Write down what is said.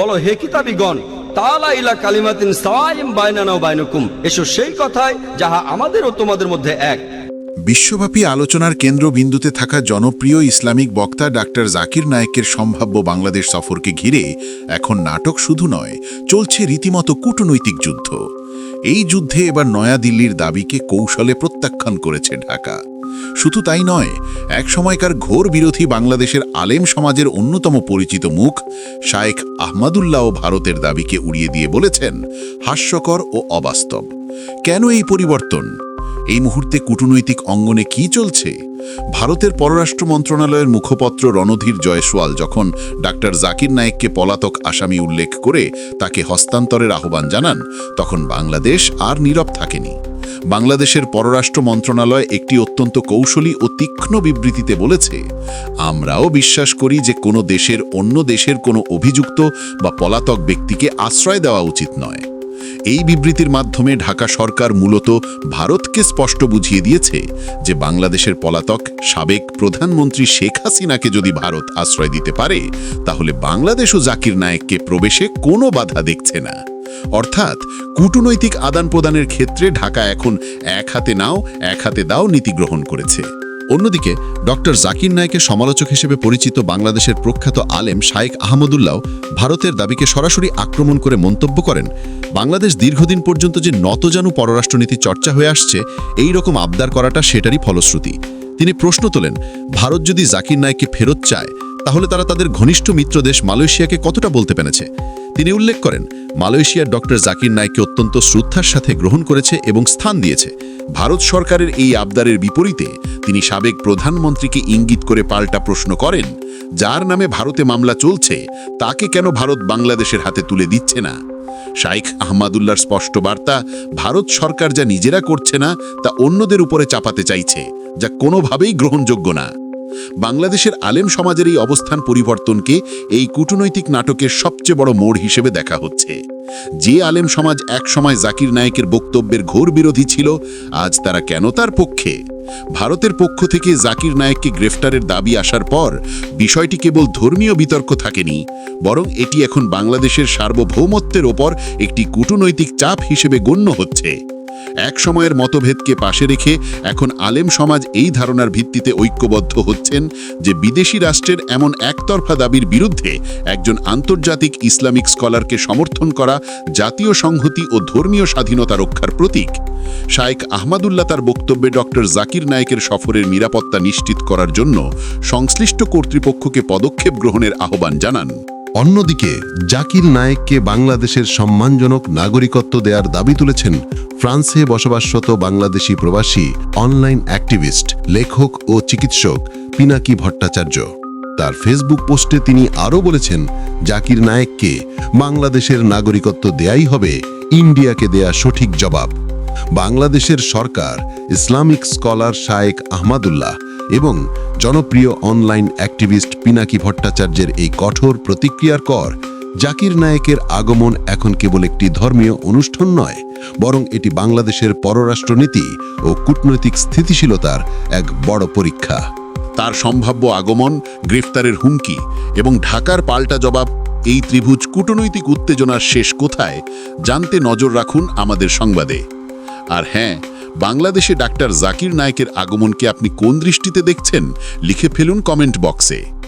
বলো, হে কিতাবিগণ তালা ইলা কালিমাতিন সাইম বাইনানা ওয়া এসো সেই কথায় যাহা আমাদের ও তোমাদের মধ্যে এক। বিশ্বব্যাপী আলোচনার কেন্দ্রবিন্দুতে থাকা জনপ্রিয় ইসলামিক বক্তা ডাক্তার জাকির নায়েকের সম্ভাব্য বাংলাদেশ সফরকে ঘিরে এখন নাটক শুধু নয়, চলছে রীতিমতো কূটনৈতিক যুদ্ধ। এই যুদ্ধে এবার নয়াদিল্লির দাবিকে কৌশলে প্রত্যাখ্যান করেছে ঢাকা। শুধু তাই নয়, এক সময়কার ঘোর বিরোধী বাংলাদেশের আলেম সমাজের অন্যতম পরিচিত মুখ শায়েখ আহমাদুল্লাহ ভারতের দাবিকে উড়িয়ে দিয়ে বলেছেন, হাস্যকর ও অবাস্তব। কেন এই পরিবর্তন? এই মুহূর্তে কূটনৈতিক অঙ্গনে কি চলছে? ভারতের পররাষ্ট্র মন্ত্রণালয়ের মুখপত্র রণধীর জয়সওয়াল যখন ডাক্তার জাকির নায়েককে পলাতক আসামি উল্লেখ করে তাকে হস্তান্তরের আহ্বান জানান, তখন বাংলাদেশ আর নীরব থাকেনি। বাংলাদেশের পররাষ্ট্র মন্ত্রণালয় একটি অত্যন্ত কৌশলী ও তীক্ষ্ণ বিবৃতিতে বলেছে, আমরাও বিশ্বাস করি যে কোনো দেশের অন্য দেশের কোনো অভিযুক্ত বা পলাতক ব্যক্তিকে আশ্রয় দেওয়া উচিত নয়। এই বিবৃতির মাধ্যমে ঢাকা সরকার মূলত ভারতকে স্পষ্ট বুঝিয়ে দিয়েছে যে বাংলাদেশের পলাতক সাবেক প্রধানমন্ত্রী শেখ হাসিনাকে যদি ভারত আশ্রয় দিতে পারে, তাহলে বাংলাদেশও জাকির নায়েককে প্রবেশে কোনো বাধা দেখছে না। অর্থাৎ কূটনৈতিক আদান প্রদানের ক্ষেত্রে ঢাকা এখন এক হাতে নাও, এক হাতে দাও নীতি গ্রহণ করেছে। অন্যদিকে, ডক্টর জাকির নায়কের সমালোচক হিসেবে পরিচিত বাংলাদেশের প্রখ্যাত আলেম শায়েক আহমদুল্লাহ ভারতের দাবিকে সরাসরি আক্রমণ করে মন্তব্য করেন। বাংলাদেশ দীর্ঘদিন পর্যন্ত যে নতজানু পররাষ্ট্রনীতি চর্চা হয়ে আসছে, এই রকম আবদার করাটা সেটারই ফলশ্রুতি। তিনি প্রশ্ন তোলেন, ভারত যদি জাকির নায়ককে ফেরত চায় তাহলে তারা তাদের ঘনিষ্ঠ মিত্র দেশ মালয়েশিয়াকে কতটা বলতে পেরেছে? তিনি উল্লেখ করেন, মালয়েশিয়ার ডক্টর জাকির নায়ককে অত্যন্ত শ্রদ্ধার সাথে গ্রহণ করেছে এবং স্থান দিয়েছে। ভারত সরকারের এই আবদারের বিপরীতে তিনি সাবেক প্রধানমন্ত্রীকে ইঙ্গিত করে পাল্টা প্রশ্ন করেন, যার নামে ভারতে মামলা চলছে, তাকে কেন ভারত বাংলাদেশের হাতে তুলে দিচ্ছে না? শাইখ আহমাদুল্লার স্পষ্ট বার্তা, ভারত সরকার যা নিজেরা করছে না, তা অন্যদের উপরে চাপাতে চাইছে, যা কোনোভাবেই গ্রহণযোগ্য না। বাংলাদেশের আলেম সমাজের এই অবস্থান পরিবর্তনকে এই কূটনৈতিক নাটকের সবচেয়ে বড় মোড় হিসেবে দেখা হচ্ছে। যে আলেম সমাজ একসময় জাকির নায়েকের বক্তব্যের ঘোর বিরোধী ছিল, আজ তারা কেন তার পক্ষে? ভারতের পক্ষ থেকে জাকির নায়েককে গ্রেফতারের দাবি আসার পর বিষয়টি কেবল ধর্মীয় বিতর্ক থাকেনি, বরং এটি এখন বাংলাদেশের সার্বভৌমত্বের ওপর একটি কূটনৈতিক চাপ হিসেবে গণ্য হচ্ছে। এক সময়ের মতভেদকে পাশে রেখে এখন আলেম সমাজ এই ধারণার ভিত্তিতে ঐক্যবদ্ধ হচ্ছেন যে বিদেশি রাষ্ট্রের এমন একতরফা দাবির বিরুদ্ধে একজন আন্তর্জাতিক ইসলামিক স্কলারকে সমর্থন করা জাতীয় সংহতি ও ধর্মীয় স্বাধীনতা রক্ষার প্রতীক। শায়েক আহমাদুল্লাহ তার বক্তব্যে ডক্টর জাকির নায়েকের সফরের নিরাপত্তা নিশ্চিত করার জন্য সংশ্লিষ্ট কর্তৃপক্ষকে পদক্ষেপ গ্রহণের আহ্বান জানান। অন্যদিকে, জাকির নায়েককে বাংলাদেশের সম্মানজনক নাগরিকত্ব দেওয়ার দাবি তুলেছেন ফ্রান্সে বসবাসরত বাংলাদেশি প্রবাসী অনলাইন অ্যাক্টিভিস্ট, লেখক ও চিকিৎসক পিনাকি ভট্টাচার্য। তার ফেসবুক পোস্টে তিনি আরও বলেছেন, জাকির নায়েককে বাংলাদেশের নাগরিকত্ব দেয়াই হবে, ইন্ডিয়াকে দেয়া সঠিক জবাব। বাংলাদেশের সরকার ইসলামিক স্কলার শায়েক আহমাদুল্লাহ এবং জনপ্রিয় অনলাইন অ্যাক্টিভিস্ট পিনাকি ভট্টাচার্যের এই কঠোর প্রতিক্রিয়ার কর জাকির নায়েকের আগমন এখন কেবল একটি ধর্মীয় অনুষ্ঠান নয়, বরং এটি বাংলাদেশের পররাষ্ট্রনীতি ও কূটনৈতিক স্থিতিশীলতার এক বড় পরীক্ষা। তার সম্ভাব্য আগমন, গ্রেফতারের হুমকি এবং ঢাকার পাল্টা জবাব এই ত্রিভুজ কূটনৈতিক উত্তেজনার শেষ কোথায় জানতে নজর রাখুন আমাদের সংবাদে। আর হ্যাঁ বাংলাদেশে ডাক্তার জাকির নায়কের আগমনকে আপনি কোন দৃষ্টিতে দেখছেন? লিখে ফেলুন কমেন্ট বক্সে।